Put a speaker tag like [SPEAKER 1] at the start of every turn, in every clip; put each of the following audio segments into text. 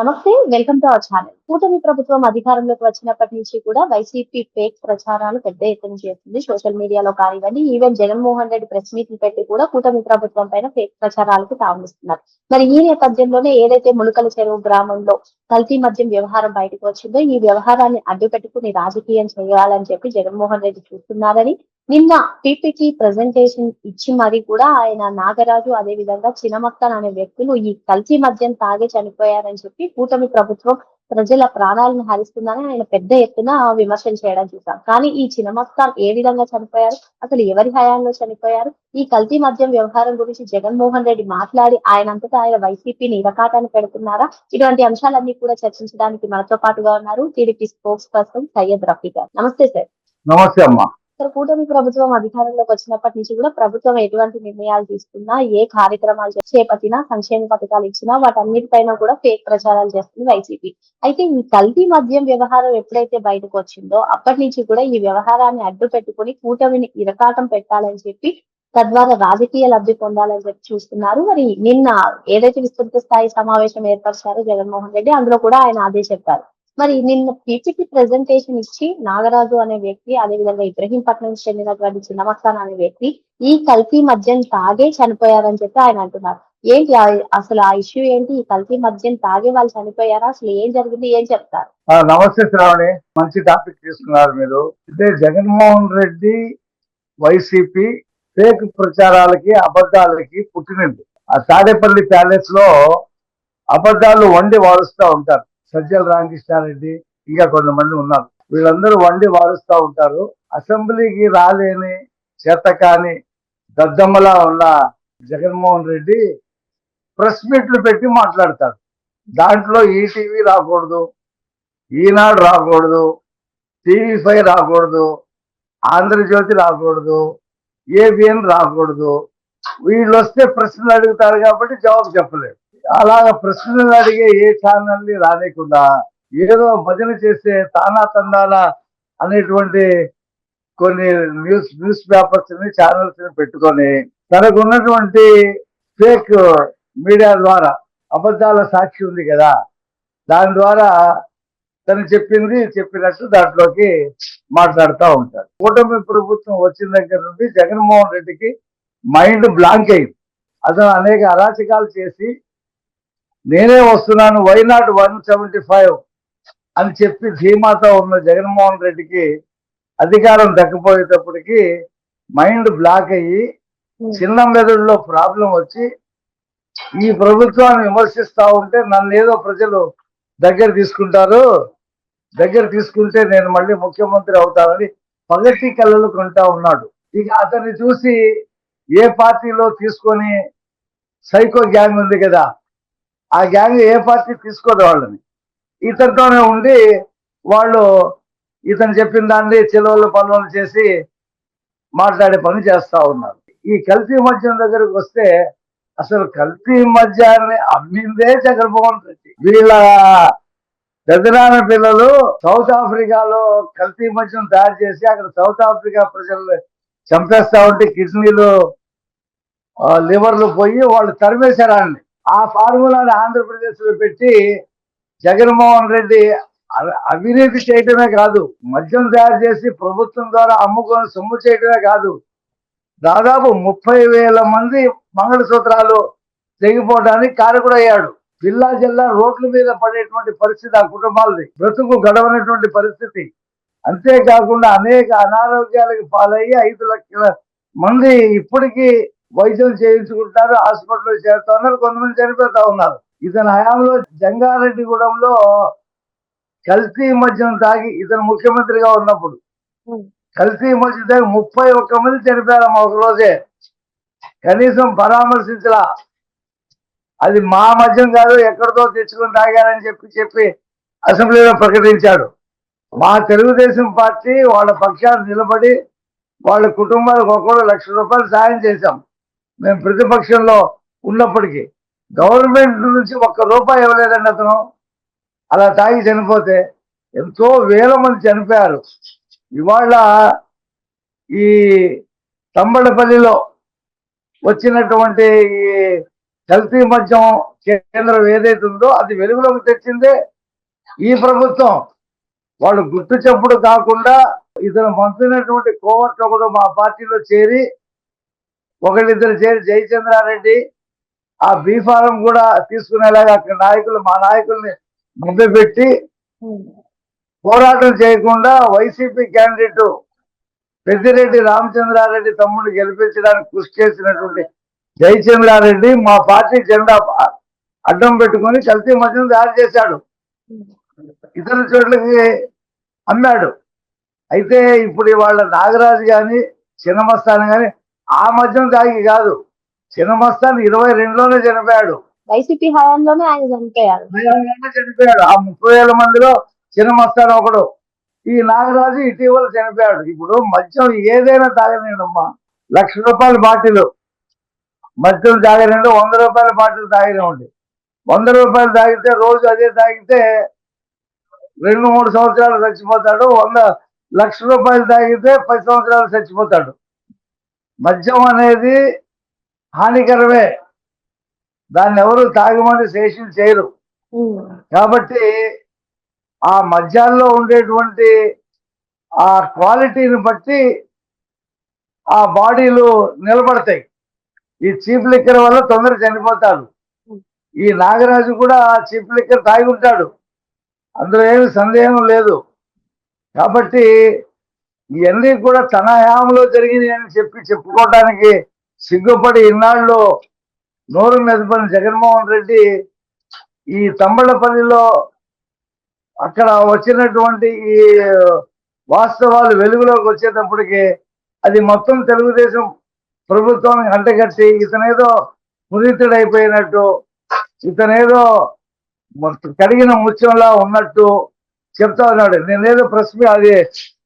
[SPEAKER 1] నమస్తే welcome to our channel. కూటమి ప్రభుత్వం అధికారంలోకి వచ్చినప్పటి నుంచి కూడా వైసీపీ ఫేక్ ప్రచారాలు పెద్ద ఎత్తున చేస్తుంది. సోషల్ మీడియాలో కానివ్వండి ఈవెన్ జగన్మోహన్ రెడ్డి ప్రెస్ మీట్లు పెట్టి కూడా కూటమి ప్రభుత్వం పైన ఫేక్ ప్రచారాలకు తావిస్తున్నారు మరి ఈ నేపథ్యంలోనే ఏదైతే ములకల చెరువు గ్రామంలో కల్తీ మద్యం వ్యవహారం బయటకు వచ్చిందో ఈ వ్యవహారాన్ని అడ్డుపెట్టుకుని రాజకీయం చేయాలని చెప్పి జగన్మోహన్ రెడ్డి చూస్తున్నారని నిన్న పీపీటీ ప్రజెంటేషన్ ఇచ్చి మరి కూడా ఆయన నాగరాజు అదే విధంగా చినమక్కన్ అనే వ్యక్తులు ఈ కల్తీ మద్యం తాగి చనిపోయారని చెప్పి కూటమి ప్రభుత్వం ప్రజల ప్రాణాలను హరిస్తుందని ఆయన పెద్ద ఎత్తున విమర్శలు చేయడం చూసాం. కానీ ఈ చినమక్కన్ ఏ విధంగా చనిపోయారు? అసలు ఎవరి హయాంలో చనిపోయారు? ఈ కల్తీ మద్యం వ్యవహారం గురించి జగన్మోహన్ రెడ్డి మాట్లాడి ఆయన అంతటా ఆయన వైసీపీని ఇరకాటాన్ని పెడుతున్నారా? ఇటువంటి అంశాలన్నీ కూడా చర్చించడానికి మనతో పాటుగా ఉన్నారు. TDP spokesperson Sayyad Rafi garu. నమస్తే సార్.
[SPEAKER 2] నమస్తే అమ్మా.
[SPEAKER 1] ఇక్కడ కూటమి ప్రభుత్వం అధికారంలోకి వచ్చినప్పటి నుంచి కూడా ప్రభుత్వం ఎటువంటి నిర్ణయాలు తీసుకున్నా ఏ కార్యక్రమాలు చేపట్టినా సంక్షేమ పథకాలు ఇచ్చినా వాటన్నిటిపైన కూడా ఫేక్ ప్రచారాలు చేస్తుంది వైసీపీ. అయితే ఈ కల్తీ మద్యం వ్యవహారం ఎప్పుడైతే బయటకు వచ్చిందో అప్పటి నుంచి కూడా ఈ వ్యవహారాన్ని అడ్డు పెట్టుకుని కూటమిని ఇరకాటం పెట్టాలని చెప్పి తద్వారా రాజకీయ లబ్ధి పొందాలని చెప్పి చూస్తున్నారు. మరి నిన్న ఏదైతే విస్తృత స్థాయి సమావేశం ఏర్పరిచారో జగన్మోహన్ రెడ్డి అందులో కూడా ఆయన అదే చెప్పారు. మరి నిన్న పీపీటీ ప్రెజెంటేషన్ ఇచ్చి నాగరాజు అనే వ్యక్తి అదే విధంగా ఇబ్రహీంపట్నం చెందినటువంటి చిన్నమస్తాన్ అనే వ్యక్తి ఈ కల్తీ మద్యం తాగే చనిపోయారని చెప్పి ఆయన అంటున్నారు. ఏంటి అసలు ఆ ఇష్యూ ఏంటి? ఈ కల్తీ మద్యం తాగే వాళ్ళు చనిపోయారా? అసలు ఏం జరిగింది? ఏం చెప్తారు?
[SPEAKER 2] ఆ, నమస్తే శ్రావణి. మంచి టాపిక్ తీసుకున్నారు మీరు. అంటే జగన్మోహన్ రెడ్డి వైసీపీ ఫేక్ ప్రచారాలకి అబద్ధాలకి పుట్టినది. ఆ తాడేపల్లి ప్యాలెస్లో అబద్ధాలు వండి వారుస్తూ ఉంటారు. సజ్జల రామకృష్ణారెడ్డి ఇంకా కొంతమంది ఉన్నారు. వీళ్ళందరూ వండి వారుస్తూ ఉంటారు. అసెంబ్లీకి రాలేని చేతకాని దద్దమ్మలా ఉన్న జగన్మోహన్ రెడ్డి ప్రెస్ మీట్లు పెట్టి మాట్లాడతాడు. దాంట్లో ఈటీవీ రాకూడదు ఈనాడు రాకూడదు టీవీ ఫైవ్ రాకూడదు ఆంధ్రజ్యోతి రాకూడదు ఏబిఎన్ రాకూడదు. వీళ్ళు వస్తే ప్రశ్నలు అడుగుతారు కాబట్టి జవాబు చెప్పలేదు అలాగ ప్రశ్నలు అడిగే ఏ ఛానల్ని రానికుండా ఏదో భజన చేసే తానా తండాల అనేటువంటి కొన్ని న్యూస్ న్యూస్ పేపర్స్ని ఛానల్స్ని పెట్టుకొని తనకు ఉన్నటువంటి ఫేక్ మీడియా ద్వారా అబద్ధాల సాక్షి ఉంది కదా దాని ద్వారా తను చెప్పింది చెప్పినట్టు దాంట్లోకి మాట్లాడుతూ ఉంటారు కూటమి ప్రభుత్వం వచ్చిన దగ్గర నుండి జగన్మోహన్ రెడ్డికి మైండ్ బ్లాంక్ అయింది. అతను అనేక అరాచకాలు చేసి నేనే వస్తున్నాను వైనాట్ వన్ సెవెంటీ ఫైవ్ అని చెప్పి ధీమాతో ఉన్న జగన్మోహన్ రెడ్డికి అధికారం దక్కిపోయేటప్పటికి మైండ్ బ్లాక్ అయ్యి చిన్న మెదడులో ప్రాబ్లం వచ్చి ఈ ప్రభుత్వాన్ని విమర్శిస్తా ఉంటే నన్ను ఏదో ప్రజలు దగ్గర తీసుకుంటారు దగ్గర తీసుకుంటే నేను మళ్ళీ ముఖ్యమంత్రి అవుతానని పగటి కళ్ళలు కొంటా ఉన్నాడు. ఇక అతన్ని చూసి ఏ పార్టీలో తీసుకొని సైకో గ్యాంగ్ ఉంది కదా ఆ గ్యాంగ్ ఏ పార్టీ తీసుకోదు వాళ్ళని. ఇతనితోనే ఉండి వాళ్ళు ఇతను చెప్పిన దాన్ని చిలవలు పనులు చేసి మాట్లాడే పని చేస్తా ఉన్నారు. ఈ కల్తీ మద్యం దగ్గరకు వస్తే అసలు కల్తీ మద్యాన్ని అమ్మిందే జగన్మోహన్ రెడ్డి. వీళ్ళ పెద్దనాన్న పిల్లలు సౌత్ ఆఫ్రికాలో కల్తీ మద్యం తయారు చేసి అక్కడ సౌత్ ఆఫ్రికా ప్రజలు చంపేస్తా ఉంటే కిడ్నీలు లివర్లు పోయి వాళ్ళు తరిమేశారు ఆ ఫార్ములాని ఆంధ్రప్రదేశ్లో పెట్టి జగన్మోహన్ రెడ్డి అవినీతి చేయటమే కాదు మద్యం తయారు చేసి ప్రభుత్వం ద్వారా అమ్ముకొని సొమ్ము చేయటమే కాదు. దాదాపు ముప్పై వేల మంది మంగళసూత్రాలు తెగిపోవడానికి కారకుడయ్యాడు. జిల్లా జిల్లా రోడ్ల మీద పడేటువంటి పరిస్థితి ఆ కుటుంబాలది. బ్రతుకు గడవనటువంటి పరిస్థితి. అంతేకాకుండా అనేక అనారోగ్యాలకు పాలయ్యి ఐదు లక్షల మంది ఇప్పటికీ వైద్యం చేయించుకుంటారు హాస్పిటల్లో చేరుతా ఉన్నారు కొంతమంది చనిపోతా ఉన్నారు. ఇతని హయాంలో జంగారెడ్డిగూడెంలో కల్తీ మద్యం తాగి ఇతను ముఖ్యమంత్రిగా ఉన్నప్పుడు. కల్తీ మద్యం తాగి ముప్పై ఒక్క మంది చనిపోయారమ్మా ఒక రోజే కనీసం పరామర్శించలా. అది మా మద్యం కాదు ఎక్కడితో తెచ్చుకొని తాగారని చెప్పి చెప్పి అసెంబ్లీలో ప్రకటించాడు. మా తెలుగుదేశం పార్టీ వాళ్ళ పక్షాన్ని నిలబడి వాళ్ళ కుటుంబాలకు ఒక్కొక్క లక్ష రూపాయలు సాయం చేశాం. మేము ప్రతిపక్షంలో ఉన్నప్పటికీ గవర్నమెంట్ నుంచి ఒక్క రూపాయి ఇవ్వలేదండి అతను. అలా తాగి చనిపోతే ఎంతో వేల మంది చనిపోయారు. ఇవాళ ఈ తంబళపల్లిలో వచ్చినటువంటి ఈ కల్తీ మద్యం కేంద్రం ఏదైతే ఉందో అది వెలుగులోకి తెచ్చిందే. ఈ ప్రభుత్వం వాళ్ళు గుట్టు చెప్పుడు కాకుండా ఇతను పంపినటువంటి కోవర్ట్ ఒకడు మా పార్టీలో చేరి ఒకళ్ళిద్దరు చేరి జయచంద్రారెడ్డి ఆ బీఫారం కూడా తీసుకునేలాగా అక్కడ నాయకులు మా నాయకుల్ని ముందు పెట్టి పోరాటం చేయకుండా వైసీపీ క్యాండిడేట్ పెద్దిరెడ్డి రామచంద్రారెడ్డి తమ్ముడు గెలిపించడానికి కృషి చేసినటువంటి జయచంద్రారెడ్డి మా పార్టీ జెండా అడ్డం పెట్టుకొని కల్తీ మద్యం తయారు చేశాడు. ఇతర చోట్లకి అమ్మాడు. అయితే ఇప్పుడు వాళ్ళ నాగరాజు గాని చిన్నమస్తాన్ గాని ఆ మద్యం తాగి కాదు. చిన్నమస్తాన్ ఇరవై రెండులోనే చనిపోయాడు.
[SPEAKER 1] వైసీపీ హయాంలోనే ఆయన
[SPEAKER 2] భయంకరంగా చనిపోయాడు. ఆ ముప్పై వేల మందిలో చిన్నమస్తాన్ ఒకడు. ఈ నాగరాజు ఇటీవల చనిపోయాడు. ఇప్పుడు మద్యం ఏదైనా తాగనేనమ్మా లక్ష రూపాయల బాటిల్. మద్యం తాగనండి వంద రూపాయల బాటిల్ తాగినండి వంద రూపాయలు తాగితే రోజు అదే తాగితే రెండు మూడు సంవత్సరాలు చచ్చిపోతాడు. వంద లక్ష రూపాయలు తాగితే పది సంవత్సరాలు చచ్చిపోతాడు. మద్యం అనేది హానికరమే. దాన్ని ఎవరు తాగమని శేషం చేయరు. కాబట్టి ఆ మద్యాల్లో ఉండేటువంటి ఆ క్వాలిటీని బట్టి ఆ బాడీలు నిలబడతాయి. ఈ చీప్ లిక్కర్ వల్ల తొందర చనిపోతాడు ఈ నాగరాజు కూడా చీప్ లిక్కర్ తాగి ఉంటాడు అందులో ఏమి సందేహం లేదు. కాబట్టి ఇవన్నీ కూడా తన హయాంలో జరిగినాయి అని చెప్పి చెప్పుకోవడానికి సిగ్గుపడి ఇన్నాళ్ళు నోరు మెదపని జగన్మోహన్ రెడ్డి ఈ తమ్మళ్ళపల్లిలో అక్కడ వచ్చినటువంటి ఈ వాస్తవాలు వెలుగులోకి వచ్చేటప్పటికి అది మొత్తం తెలుగుదేశం ప్రభుత్వానికి అంటగట్టి ఇతనేదో పునీతుడైపోయినట్టు ఇతనేదో కడిగిన ముత్యంలా ఉన్నట్టు చెప్తా ఉన్నాడు. నేనేదో ప్రశ్న అది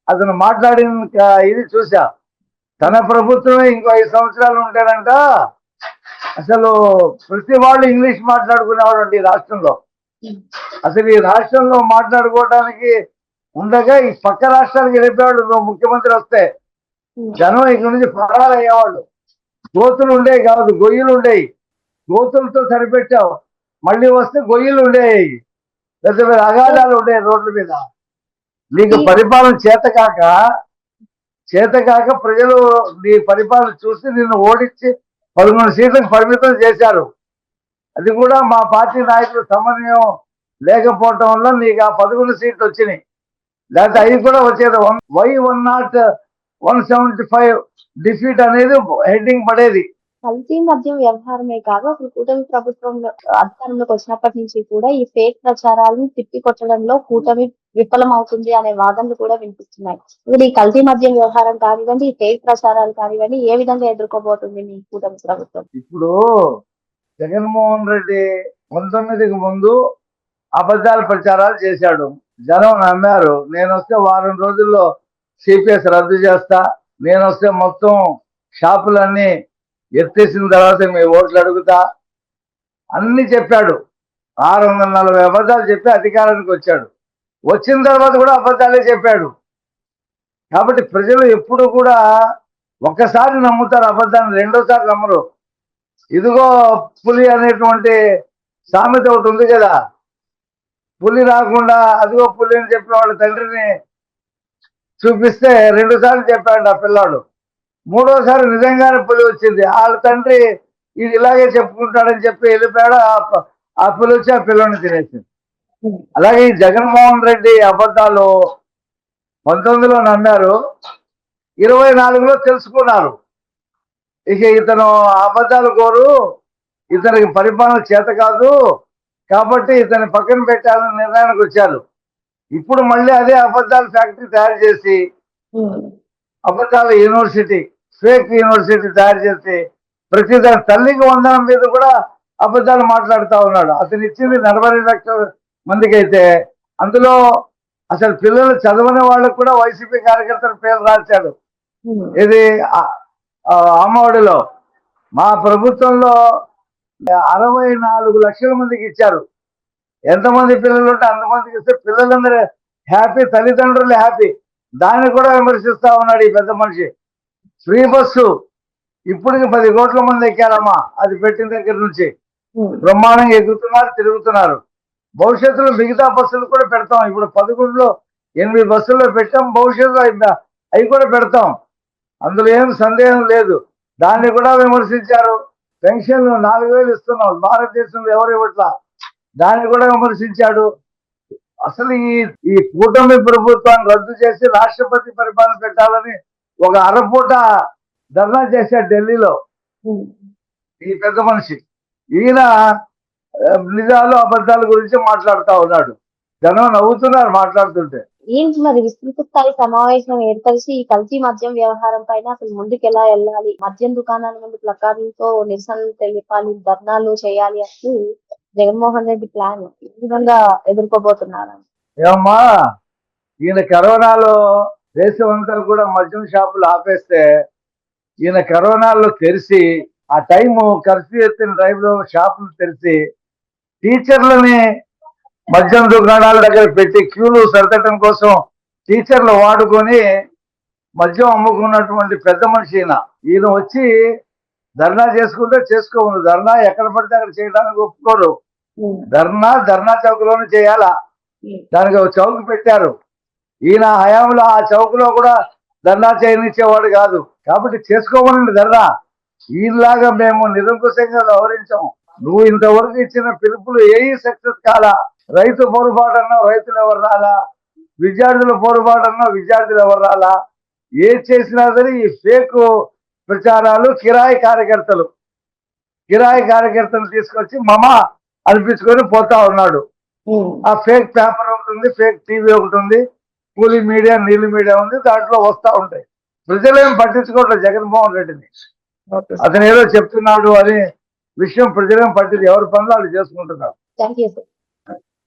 [SPEAKER 2] అతను మాట్లాడిన ఇది చూసా తన ప్రభుత్వమే ఇంకో ఐదు సంవత్సరాలు ఉంటాడంట. అసలు ప్రతి వాళ్ళు ఇంగ్లీష్ మాట్లాడుకునేవాడు ఈ రాష్ట్రంలో. అసలు ఈ రాష్ట్రంలో మాట్లాడుకోవడానికి ఉండగా ఈ పక్క రాష్ట్రానికి వెళ్ళేవాళ్ళు నువ్వు ముఖ్యమంత్రి వస్తే. జనం ఇక్కడ నుంచి పరాలు అయ్యేవాళ్ళు గోతులు ఉండేవి కాదు గొయ్యలు ఉండేవి. గోతులతో సరిపెట్టావు. మళ్ళీ వస్తే గొయ్యలు ఉండేవి. పెద్ద పెద్ద అగాధాలు ఉండేవి రోడ్ల మీద. నీకు పరిపాలన చేతకాక చేతకాక ప్రజలు నీ పరిపాలన చూసి నిన్ను ఓడించి పదకొండు సీట్లకు పరిమితం చేశారు. అది కూడా మా పార్టీ నాయకులు సమన్వయం లేకపోవటం వల్ల నీకు ఆ పదకొండు సీట్లు వచ్చినాయి. లేకపోతే అవి కూడా వచ్చేది one Y one not one seventy five defeat అనేది హెడ్డింగ్ పడేది.
[SPEAKER 1] కల్తీ మద్యం వ్యవహారమే కాదు అసలు కూటమి ప్రభుత్వంలో అధికారంలోకి వచ్చినప్పటి నుంచి కూడా ఈ ఫేక్ ప్రచారాలను తిప్పికొట్టడంలో కూటమి విఫలం అవుతుంది అనే వాదనలు కూడా వినిపిస్తున్నాయి. ఇప్పుడు ఈ కల్తీ మద్యం వ్యవహారం కానివ్వండి ఈ ఫేక్ ప్రచారాలు కానివ్వండి ఏ విధంగా ఎదుర్కోబోతుంది మీ కూటమి ప్రభుత్వం?
[SPEAKER 2] ఇప్పుడు జగన్మోహన్ రెడ్డి పంతొమ్మిదికి ముందు అబద్ధాల ప్రచారాలు చేశాడు. జనం నమ్మారు. నేను వస్తే వారం రోజుల్లో సిపిఎస్ రద్దు చేస్తా నేను వస్తే మొత్తం షాపులన్నీ ఎత్తేసిన తర్వాత మీ ఓట్లు అడుగుతా. అన్ని చెప్పాడు. ఆరు వందల నలభై అబద్ధాలు చెప్పి అధికారానికి వచ్చాడు. వచ్చిన తర్వాత కూడా అబద్ధాలే చెప్పాడు. కాబట్టి ప్రజలు ఎప్పుడు కూడా ఒక్కసారి నమ్ముతారు అబద్ధాన్ని రెండోసారి నమ్మరు. ఇదిగో పులి అనేటువంటి సామెత ఒకటి ఉంది కదా. పులి రాకుండా అదిగో పులి అని చెప్పిన వాళ్ళ తండ్రిని చూపిస్తే రెండుసార్లు చెప్పాడు ఆ పిల్లాడు. మూడోసారి నిజంగానే పులి వచ్చింది. వాళ్ళ తండ్రి ఇది ఇలాగే చెప్పుకుంటాడని చెప్పి వెళ్ళిపోయాడు. ఆ పులి వచ్చి ఆ పిల్లని తినేసింది. అలాగే ఈ జగన్మోహన్ రెడ్డి అబద్ధాలు పంతొమ్మిదిలో నమ్మారు. ఇరవై నాలుగులో తెలుసుకున్నారు. ఇక ఇతను అబద్ధాలు కోరు. ఇతనికి పరిపాలన చేత కాదు. కాబట్టి ఇతని పక్కన పెట్టాలని నిర్ణయానికి వచ్చారు. ఇప్పుడు మళ్ళీ అదే అబద్ధాల ఫ్యాక్టరీ తయారు చేసి అబద్ధాల యూనివర్సిటీ ఫేక్ యూనివర్సిటీ తయారు చేసి ప్రతి దాని తల్లికి వందనం మీద కూడా అబద్ధాలు మాట్లాడుతూ ఉన్నాడు. అతను ఇచ్చింది నలభై రెండు లక్షల మందికి అయితే అందులో అసలు పిల్లలు చదవని వాళ్ళకు కూడా వైసీపీ కార్యకర్తల పేరు రాశాడు. ఇది అమ్మఒడిలో. మా ప్రభుత్వంలో అరవై నాలుగు లక్షల మందికి ఇచ్చారు. ఎంతమంది పిల్లలు ఉంటే అంతమందికి ఇస్తే పిల్లలందరూ హ్యాపీ తల్లిదండ్రులు హ్యాపీ. దాన్ని కూడా విమర్శిస్తా ఉన్నాడు ఈ పెద్ద మనిషి. Free bus. ఇప్పటికి పది కోట్ల మంది ఎక్కారమ్మా. అది పెట్టిన దగ్గర నుంచి. బ్రహ్మాండంగా ఎగురుతున్నారు తిరుగుతున్నారు. భవిష్యత్తులో మిగతా బస్సులు కూడా పెడతాం. ఇప్పుడు పదకొండులో ఎనిమిది బస్సుల్లో పెట్టాం. భవిష్యత్తులో అవి- అవి కూడా పెడతాం. అందులో ఏం సందేహం లేదు. దాన్ని కూడా విమర్శించారు. పెన్షన్లు నాలుగు వేలు ఇస్తున్నాం. భారతదేశంలో ఎవరు ఇవ్వట్లా? దాన్ని కూడా విమర్శించాడు. అసలు ఈ ఈ కూటమి ప్రభుత్వాన్ని రద్దు చేసి రాష్ట్రపతి పరిపాలన పెట్టాలని ఒక అరపూట ధర్నా చేశాడు ఢిల్లీలో. ఈ పెద్ద మనిషి. ఈయన నిజాలు అబద్ధాల గురించి మాట్లాడుతా ఉన్నాడు. జనం నవ్వుతున్నారు మాట్లాడుతుంటే.
[SPEAKER 1] ఏంటి మరి విస్తృత స్థాయి సమావేశం ఏర్పరిచి ఈ కల్తీ మద్యం వ్యవహారం పైన అసలు ముందుకు ఎలా వెళ్ళాలి? మద్యం దుకాణాల ముందు ప్లకార్లతో నిరసనలు తెలిపాలి ధర్నాలు చేయాలి అని జగన్మోహన్ రెడ్డి ప్లాన్ ఏ విధంగా ఎదుర్కోబోతున్నారు?
[SPEAKER 2] ఏమమ్మా ఈయన కరోనాలో దేశం అంతా కూడా మద్యం షాపులు ఆపేస్తే ఈయన కరోనాలో తెరిచి ఆ టైము కర్ఫ్యూ ఎత్తిన టైంలో షాపులు తెరిచి టీచర్లని మద్యం దుకాణాల దగ్గర పెట్టి క్యూలు సర్దటం కోసం టీచర్లు వాడుకొని మద్యం అమ్ముకున్నటువంటి పెద్ద మనిషి ఈయన. ఈయన వచ్చి ధర్నా చేసుకుంటే చేసుకోమను. ధర్నా ఎక్కడ పడితే అక్కడ చేయడానికి ఒప్పుకోరు. ధర్నా ధర్నా చౌకలోనే చేయాలా? దానికి ఒక చౌక్ పెట్టారు. ఈయన హయాంలో ఆ చౌకలో కూడా ధర్నా చేయనిచ్చేవాడు కాదు. కాబట్టి చేసుకోమనండి ధర్నా. ఈయనలాగా మేము నిరంకుశంగా వ్యవహరించాం నువ్వు ఇంతవరకు ఇచ్చిన పిలుపులు ఏవి సక్సెస్ కాలా? రైతు పోరుబాటు అన్నా రైతులు ఎవరు రాలా? విద్యార్థుల పోరుబాటు అన్నా విద్యార్థులు ఎవరు రాలా? ఏది చేసినా సరే ఈ ఫేక్ ప్రచారాలు కిరాయి కార్యకర్తలు కిరాయి కార్యకర్తలు తీసుకొచ్చి మమ అనిపించుకొని పోతా ఉన్నాడు. ఆ ఫేక్ పేపర్ ఒకటి ఉంది ఫేక్ టీవీ ఒకటి ఉంది. కూలీ మీడియా నీలి మీడియా ఉంది దాంట్లో వస్తా ఉంటాయి. ప్రజలేం పట్టించుకోవట్లేదు జగన్మోహన్ రెడ్డిని. అతను ఏదో చెప్తున్నాడు అని విషయం ప్రజలేం పట్టింది ఎవరి పనులు వాళ్ళు చేసుకుంటున్నారు.